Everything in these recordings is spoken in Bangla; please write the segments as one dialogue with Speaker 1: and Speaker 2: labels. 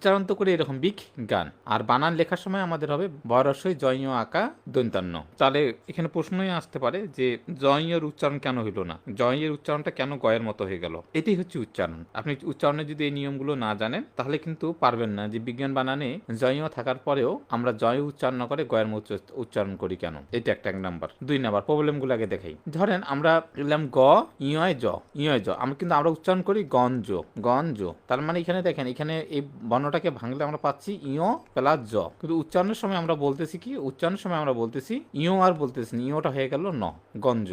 Speaker 1: উচ্চারণ তো করে এরকম বিগ গান। আর বানান লেখার সময় আমাদের হবে বরসই জয় আঁকা দন্তান্ন তাহলে এখানে প্রশ্নই আসতে পারে যে জয়ের উচ্চারণ কেন হইল না? জয়ের উচ্চারণটা কেন গয়ের মতো হয়ে গেল? এটাই হচ্ছে উচ্চারণ। আপনি উচ্চারণে যদি এই নিয়মগুলো না জানেন, তাহলে কিন্তু পারবেন না যে বিজ্ঞান বানানে জয় থাকার পরেও আমরা জয় উচ্চারণ করে গয়ের মতো উচ্চারণ করি কেন? এটা একটা এক নাম্বার দুই নাম্বার প্রবলেমগুলো আগে দেখাই। ধরেন আমরা লিখলাম গ, ইয় জ ইয় জ। আমরা কিন্তু আমরা উচ্চারণ করি গঞ্জ গঞ্জ তার মানে এখানে দেখেন, এখানে এই বর্ণটাকে ভাঙলে আমরা পাচ্ছি ইয় প্লাস জ। কিন্তু উচ্চারণের সময় আমরা বলতেছি কি? উচ্চারণের সময় আমরা বলতেছি ইয় আর বলতেছি না, ইয়টা হয়ে গেল ন গঞ্জ।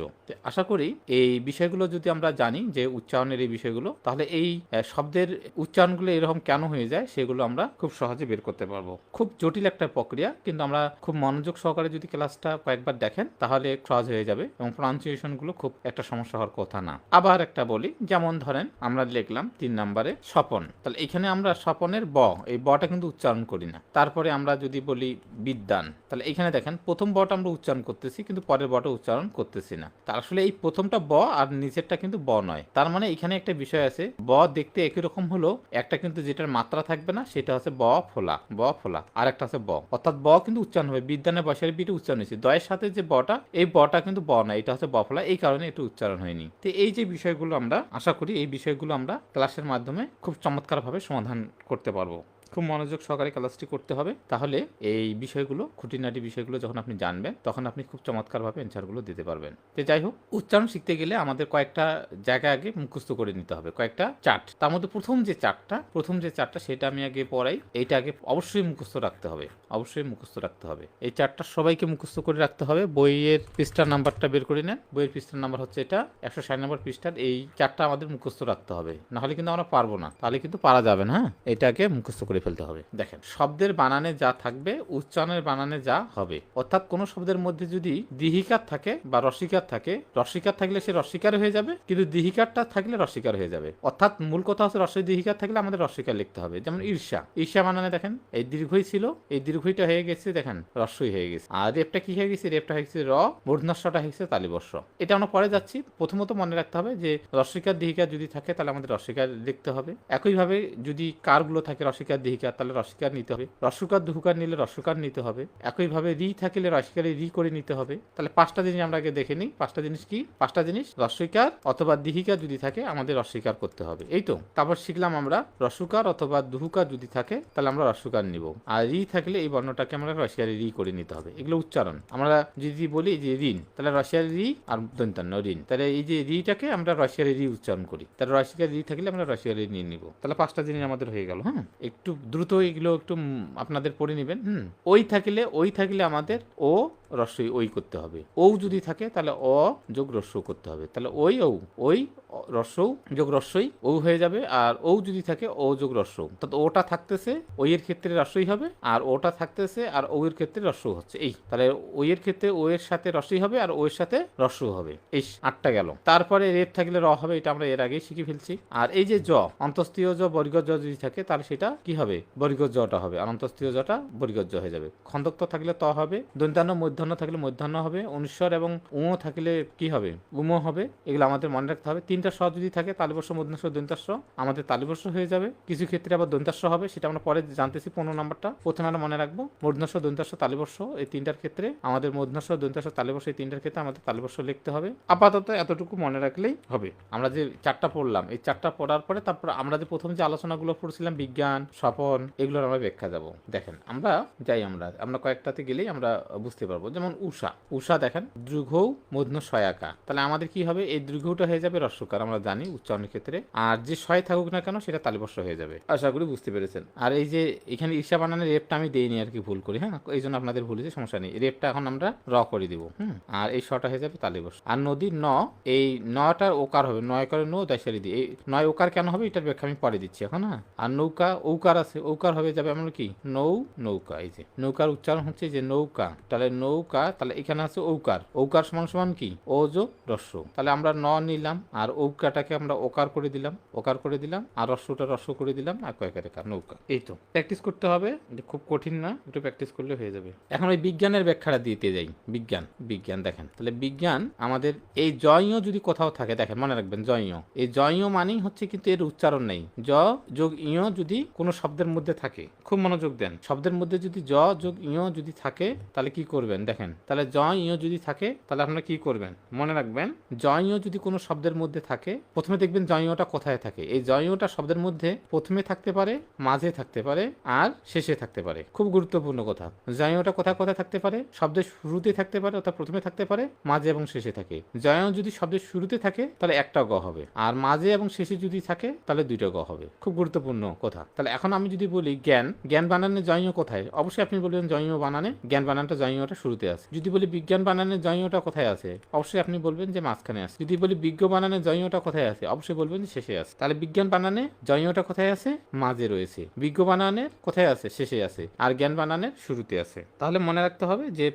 Speaker 1: আশা করি এই বিষয়গুলো যদি আমরা জানি যে উচ্চারণের এই বিষয়গুলো তাহলে এই শব্দের উচ্চারণগুলো এরকম কেন হয়ে যায় সেগুলো আমরা খুব সহজে বের করতে পারব। খুব জটিল একটা প্রক্রিয়া কিন্তু আমরা খুব মনোযোগ সহকারে যদি ক্লাসটা কয়েকবার দেখেন তাহলে সহজ হয়ে যাবে এবং প্রনাউন্সিয়েশনগুলো খুব একটা সমস্যা হওয়ার কথা না। আবার একটা বলি যেমন ধরেন আমরা লিখলাম তিন নম্বরে স্বপন। তাহলে এখানে আমরা স্বপনের ব এই বটা কিন্তু উচ্চারণ করি না। তারপরে আমরা যদি বলি বিদ্যান, তাহলে এখানে দেখেন প্রথম বটা আমরা উচ্চারণ করতেছি, কিন্তু পরের বটা উচ্চারণ করতেছি না। তা আসলে এই প্রথমটা ব আর নিচেরটা কিন্তু ব নয়। তার মানে এখানে একটা বিষয় আছে, ব দেখতে একই রকম হলো একটা কিন্তু যেটার মাত্রা থাকবে না, সেটা হচ্ছে ব ফোলা ব ফোলা আর একটা আছে ব। অর্থাৎ ব কিন্তু উচ্চারণ হবে, বিদ্যানের বয়সের বিটি উচ্চারণ হয়েছে। দয়ের সাথে যে বটা, এই বটা কিন্তু ব না এটা হচ্ছে ব ফোলা, এই কারণে একটু উচ্চারণ হয়নি। তো এই যে বিষয়গুলো আমরা, আশা করি এই বিষয়গুলো আমরা ক্লাসের মাধ্যমে খুব চমৎকারভাবে সমাধান করতে পারব। খুব মনোযোগ সহকারে ক্লাসটি করতে হবে। তাহলে এই বিষয়গুলো, খুঁটিনাটি বিষয়গুলো যখন আপনি জানবেন, তখন আপনি খুব চমৎকারভাবে অ্যান্সারগুলো দিতে পারবেন। তো যাই হোক, উচ্চারণ শিখতে গেলে আমাদের কয়েকটা জায়গা আগে মুখস্থ করে নিতে হবে, কয়েকটা চার্ট। তার মধ্যে প্রথম যে চার্টটা, প্রথম যে চার্টটা সেটা আমি আগে পড়াই, এইটা আগে অবশ্যই মুখস্থ রাখতে হবে, অবশ্যই মুখস্থ রাখতে হবে। এই চার্টটা সবাইকে মুখস্থ করে রাখতে হবে, বইয়ের পৃষ্ঠার নাম্বারটা বের করে নেন, বইয়ের পৃষ্ঠার নাম্বার হচ্ছে এটা, একশো ষাট নম্বর পৃষ্ঠার এই চারটা আমাদের মুখস্থ রাখতে হবে। নাহলে কিন্তু আমরা পারব না, তাহলে কিন্তু পারা যাবে না হ্যাঁ? এটাকে মুখস্থ করে ফেলতে হবে। দেখেন, শব্দের বানানে যা থাকবে, উচ্চারণের বানানে যা হবে। অর্থাৎ কোন শব্দের মধ্যে যদি দিহিকার থাকে বা রসিকার থাকে, রসিকার থাকলে সে রসিকার হয়ে যাবে, কিন্তু দিহিকারটা থাকলে রসিকার হয়ে যাবে। অর্থাৎ মূল কথা হচ্ছে রসই দিহিকার থাকলে আমাদের রসিকার লিখতে হবে। যেমন ঈর্ষা ঈর্ষা বানানে দেখেন, এই দীর্ঘই ছিল, এই দীর্ঘইটা হয়ে গেছে, দেখেন রস্যই হয়ে গেছে। আর রেপটা কি হয়ে গেছে? রেপটা হয়ে গেছে র মূর্ধন্যস্বটা হয়ে গেছে তালিবর্ষ। এটা আমরা পরে যাচ্ছি। প্রথমত মনে রাখতে হবে যে রসিকার দিহিকার যদি থাকে, তাহলে আমাদের রসিকার লিখতে হবে। একইভাবে যদি কারগুলো থাকে, রসিকার দিহিকার, তাহলে রসিকার নিতে হবে। রসুকার, দুহুকার নিলে রসকার নিতে হবে। একইভাবে রি থাকলে রসিকারে রি করে নিতে হবে। তাহলে পাঁচটা জিনিস আমরা আগে দেখে নিই। পাঁচটা জিনিস কি? পাঁচটা জিনিস, রসিকার অথবা দিহিকার যদি থাকে, আমাদের অস্বীকার করতে হবে। এই তো, তারপর শিখলাম আমরা রসুকার অথবা দুহুকার যদি থাকে, তাহলে আমরা রসুকার নিব। আর রি থাকলে এই বর্ণটাকে আমরা রসিয়ারে রি করে নিতে হবে। এগুলো উচ্চারণ। আমরা যদি বলি যে ঋণ, তাহলে রসিয়ার রি আর দন্তান্ন ঋণ। তাহলে এই যে রিটাকে আমরা রসিয়ারে রি উচ্চারণ করি। তাহলে রসিকার রি থাকলে আমরা রসিয়ারে নিয়ে নিব। তাহলে পাঁচটা জিনিস আমাদের হয়ে গেল হ্যাঁ? একটু দ্রুত এগুলো একটু আপনাদের পড়ে নেবেন। হুম। ওই থাকলে ওই থাকলে আমাদের ও রস্যই ওই করতে হবে। ও যদি থাকে তাহলে অ যোগ রস্য করতে হবে। তাহলে ওই ও ওই রস্যও যোগ রস্যই ও হয়ে যাবে। আর ও যদি থাকে ও যোগ রস্য অর্থাৎ ওটা থাকতেছে ওই এর ক্ষেত্রে রস্যই হবে আর ওটা থাকতেছে আর ও এর ক্ষেত্রে রস্য হচ্ছে। এই তাহলে ওই এর ক্ষেত্রে ও এর সাথে রস্যই হবে আর ও এর সাথে রস্য হবে। এই আটটা গেল। তারপরে রেপ থাকলে র হবে এটা আমরা এর আগেই শিখে ফেলছি। আর এই যে জ অন্তস্থীয় জ বর্গজ জ যদি থাকে তাহলে সেটা কি হবে? বর্গজ জটা হবে। আর অন্তস্তীয় জটা বর্গজ হয়ে যাবে। খন্দক্ত থাকলে ত হবে, দন্তান্ন, মধ্যাহ্ন থাকলে মধ্যাহ্ন হবে, অনুস্বর এবং উম থাকলে কি হবে? উম হবে। এগুলো আমাদের মনে রাখতে হবে। তিনটা স যদি থাকে তালিবর্ষ মধ্যাংশ দন্তাস্য আমাদের তালিবর্ষ হয়ে যাবে। কিছু ক্ষেত্রে আবার দন্তাস্য হবে, সেটা আমরা পরে জানতেছি পনেরো নাম্বারটা। প্রথমে আমরা মনে রাখব মূর্ধন্য দন্তাস্য তালিবর্ষ এই তিনটার ক্ষেত্রে আমাদের মূর্ধন্য দন্তাস্য তালিবর্ষ এই তিনটার ক্ষেত্রে আমাদের তালিবর্ষ লিখতে হবে। আপাতত এতটুকু মনে রাখলেই হবে। আমরা যে চারটা পড়লাম, এই চারটা পড়ার পরে তারপর আমরা যে প্রথম যে আলোচনাগুলো পড়ছিলাম, বিজ্ঞান স্বপন এগুলোর আমরা ব্যাখ্যা যাব দেখেন, আমরা যাই আমরা আমরা কয়েকটাতে গেলেই আমরা বুঝতে পারব। যেমন উষা উষা দেখেন দৃঘৌ মধ্য সয়াকা তাহলে আমাদের কি হবে? এই দৃঘৌটা হয়ে যাবে রস্যকার আমরা জানি উচ্চারণের ক্ষেত্রে। আর যে শয় থাকুক না কেন, সেটা তালিবর্ষ হয়ে যাবে। আশা করি বুঝতে পেরেছেন। আর এই যে এখানে ঈর্ষা বানানের রেপটা আমি দেইনি আর কি, ভুল করি হ্যাঁ? এই জন্য আপনাদের ভুল হয়েছে, সমস্যা নেই। রেপটা এখন আমরা র করে দিব, হুম? আর এই শটা হয়ে যাবে তালিবর্ষ আর নদীর ন, এই নটার ওকার হবে, নয় করে নো দশারি দিয়ে। এই নয় ওকার কেন হবে? এটার ব্যাখ্যা আমি পরে দিচ্ছি এখন হ্যাঁ? আর নৌকা ঔকার আছে, ঔকার হবে যাবে আমরা কি? নৌ, নৌকা, এই যে। নৌকার উচ্চারণ হচ্ছে যে নৌকা। তাহলে নৌকা, তাহলে এখানে আছে ওকার ঔকার সমান সমান কি? ও যোগ রস্য। তাহলে আমরা ন নিলাম, আর উকাটাকে আমরা ওকার করে দিলাম। ওকার করে দিলাম, আর রস্যটা রস্য করে দিলাম, আর কয়েক রেখা, নৌকা। এই তো। প্র্যাকটিস করতে হবে খুব কঠিন না, একটু প্র্যাকটিস করলে হয়ে যাবে। এখন ওই বিজ্ঞানের ব্যাখ্যাটা দিতে যাই। বিজ্ঞান বিজ্ঞান, দেখেন। তাহলে বিজ্ঞান আমাদের, এই জয়ও যদি কোথাও থাকে, দেখেন, মনে রাখবেন জয়ও এই জয়ও মানেই হচ্ছে কিন্তু এর উচ্চারণ নেই। জ যোগ ইয় যদি কোনো শব্দের মধ্যে থাকে। খুব মনোযোগ দেন। শব্দের মধ্যে যদি জ যোগ ইয় যদি থাকে, তাহলে কি করবেন? দেখেন, তাহলে জ ইয় যদি থাকে, তাহলে আপনারা কি করবেন? মনে রাখবেন জয়ও যদি কোনো শব্দের মধ্যে থাকে, প্রথমে দেখবেন জয়টা কোথায় থাকে। এই জয়টা শব্দের মধ্যে প্রথমে থাকতে পারে, মাঝে থাকতে পারে, আর শেষে থাকতে পারে। খুব গুরুত্বপূর্ণ কথা। জয়টা কোথায় কোথায় থাকতে পারে? শব্দের শুরুতে থাকতে পারে, অর্থাৎ প্রথমে থাকতে পারে, মাঝে এবং শেষে থাকে। জয় যদি শব্দের শুরুতে থাকে, তাহলে একটা গ হবে। আর মাঝে এবং শেষে যদি থাকে, তাহলে দুইটা গ হবে। খুব গুরুত্বপূর্ণ কথা। তাহলে এখন আমি যদি বলি জ্ঞান জ্ঞান বানানে জয়ও কোথায়? অবশ্যই আপনি বলবেন জয়ও বানানে, জ্ঞান বানানটা জয়টা শুরুতে আছে। যদি বলি বিজ্ঞান বানানে জয়টা কোথায় আছে? অবশ্যই আপনি বলবেন যে মাঝখানে আছে। যদি বলি বিজ্ঞ বানানে জয়টা কোথায় আছে? অবশ্যই বলবেন যে শেষে আছে। তাহলে বিজ্ঞান বানানে জয়টা কোথায় আছে? মাঝে রয়েছে। বিজ্ঞ বানানের কোথায় আছে? শেষে আছে। আর জ্ঞান বানানের শুরুতে আছে। তাহলে মনে রাখতে হবে যে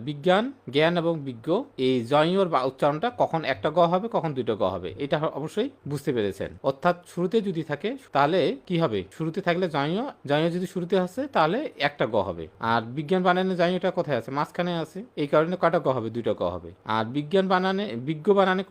Speaker 1: বিজ্ঞান, জ্ঞান এবং বিজ্ঞ এই জয়র বা উচ্চারণটা কখন একটা গ হবে, কখন দুটো গ হবে? এটা অবশ্যই বুঝতে পেরেছেন। অর্থাৎ শুরুতে যদি থাকে, তাহলে কি হবে? শুরুতে থাকলে জয় জয় যদি শুরুতে আছে তাহলে একটা গ হবে। আর বিজ্ঞান বানানে জয়টা কোথায় আছে? মাঝখানে আছে। এই কারণে কটা গ হবে? দুইটা গ হবে। আর বিজ্ঞান বানানে বিজ্ঞ বানানে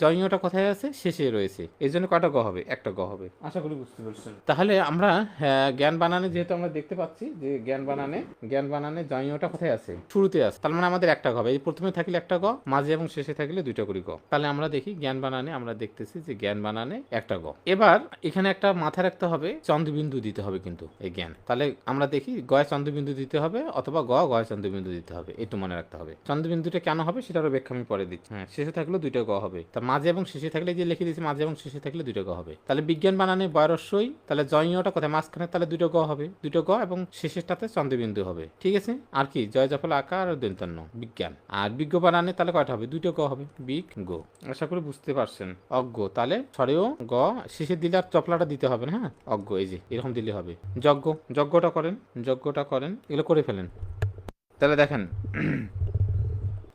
Speaker 1: জয়টা কোথায় আছে? শেষে রয়েছে। এই জন্য কটা গ হবে? একটা গ হবে। আশা করি বুঝতে পারছেন। তাহলে আমরা আহ, জ্ঞান বানানে যেহেতু আমরা দেখতে পাচ্ছি যে জ্ঞান বানানে জ্ঞান বানানে জয়টা কোথায় আছে? শুরুতে আছে। তার মানে আমাদের একটা গ হবে। এই প্রথমে থাকলে একটা গ মাঝে এবং শেষে থাকলে দুইটা করে গ। তাহলে আমরা দেখি জ্ঞান বানানে আমরা দেখতেছি যে জ্ঞান বানানে একটা গ। এবার এখানে একটা মাথা রাখতে হবে চন্দ্রবিন্দু দিতে হবে কিন্তু এই জ্ঞান। তাহলে আমরা দেখি গয় চন্দ্রবিন্দু দিতে হবে অথবা গ গয় চন্দ্রবিন্দু দিতে হবে একটু মনে রাখতে হবে। চন্দ্রবিন্দুটা কেন হবে সেটারও ব্যাখ্যা আমি পরে দিচ্ছি। হ্যাঁ শেষে থাকলেও দুইটা গ হবে। তা মাঝে এবং শেষে থাকলে যে লিখে দিয়েছি, মাঝে এবং শেষে থাকলে দুইটা গ হবে। তাহলে বিজ্ঞান বানানে বয়রস্যই তাহলে জয়টা কোথায়? মাঝখানে তাহলে দুটো গ হবে। দুটো গ এবং শেষেরটাতে চন্দ্রবিন্দু হবে। ঠিক আছে? আর কি? জয় জফল আকার আর দন্তান্ন বিজ্ঞান। আর বিজ্ঞ বানানে তাহলে কয়টা হবে? দুটো গ হবে। বিগ গো। আশা করি বুঝতে পারছেন। অজ্ঞ। তাহলে সরেও গ শেষে দিলে আর চপলাটা দিতে হবে না? হ্যাঁ অজ্ঞ। এই যে, এরকম দিলে হবে। যজ্ঞ যজ্ঞটা করেন যজ্ঞটা করেন এগুলো করে ফেলেন। তাহলে দেখেন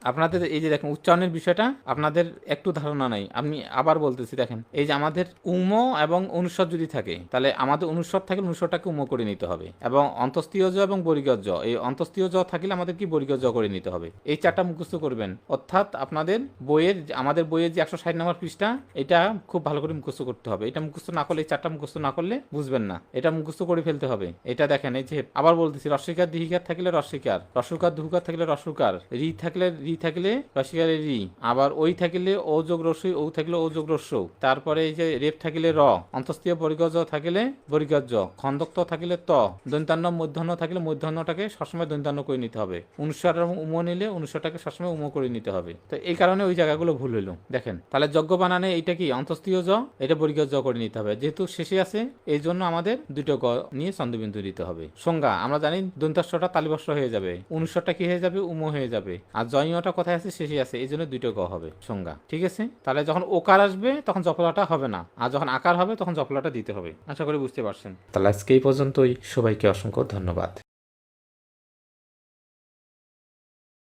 Speaker 1: আপনাদের এই যে দেখেন উচ্চারণের বিষয়টা, আপনাদের একটু ধারণা নাই। আমি আবার বলতেছি, দেখেন, এই যে আমাদের উম এবং অনুস্বর যদি থাকে, তাহলে আমাদের অনুস্বর থাকলে অনুস্বরটাকে উম করে নিতে হবে। এবং অন্তস্থীয় জ এবং বরিগজ এই অন্তস্থীয় জ থাকলে আমাদের কি জ করে নিতে হবে। এই চারটা মুখস্থ করবেন। অর্থাৎ আপনাদের বইয়ের আমাদের বইয়ের যে একশো ষাট নম্বর পৃষ্ঠা, এটা খুব ভালো করে মুখস্থ করতে হবে। এটা মুখস্থ না করলে, এই চারটা মুখস্থ না করলে বুঝবেন না। এটা মুখস্থ করে ফেলতে হবে। এটা দেখেন, এই যে আবার বলতেছি রস্বীকার দিহিকার থাকলে রস্বীকার রসুকার দুহুকার থাকলে রসুকার রি থাকলে রি থাকলে রসিকারে রি আবার ওই থাকলে ও যোগ রসই ও থাকলে ও যোগ রস্য তারপরে এই যে রেপ থাকিলে র, অন্তস্থীয় পরিগজ থাকলে পরিগজ খন্দক্ত থাকিলে ত দন্তান্ন মধ্যাহ্ন থাকলে মধ্যাহ্নটাকে সবসময় দন্তান্ন করে নিতে হবে। অনুস্বার এবং উম নিলে অনুস্বারটাকে সবসময় উম করে নিতে হবে। তো এই কারণে ওই জায়গাগুলো ভুল হইল। দেখেন, তাহলে যজ্ঞ বানানে এইটা কি? অন্তস্থীয় জ, এটা বরিগজ করে নিতে হবে। যেহেতু শেষে আছে, এই জন্য আমাদের দুটো গ নিয়ে চন্দ্রবিন্দু দিতে হবে। সংজ্ঞা, আমরা জানি দন্তাস্বটা তালিবস্র হয়ে যাবে। অনুস্বরটা কি হয়ে যাবে? উম হয়ে যাবে। আর জয়টা কোথায় আছে? শেষে আছে। এই জন্য দুইটা গ হবে। সংজ্ঞা। ঠিক আছে? তাহলে যখন ওকার আসবে, তখন জপলাটা হবে না। আর যখন আকার হবে, তখন জপলাটা দিতে হবে। আশা করি বুঝতে পারছেন। তাহলে আজকে এই পর্যন্তই। সবাইকে অসংখ্য ধন্যবাদ।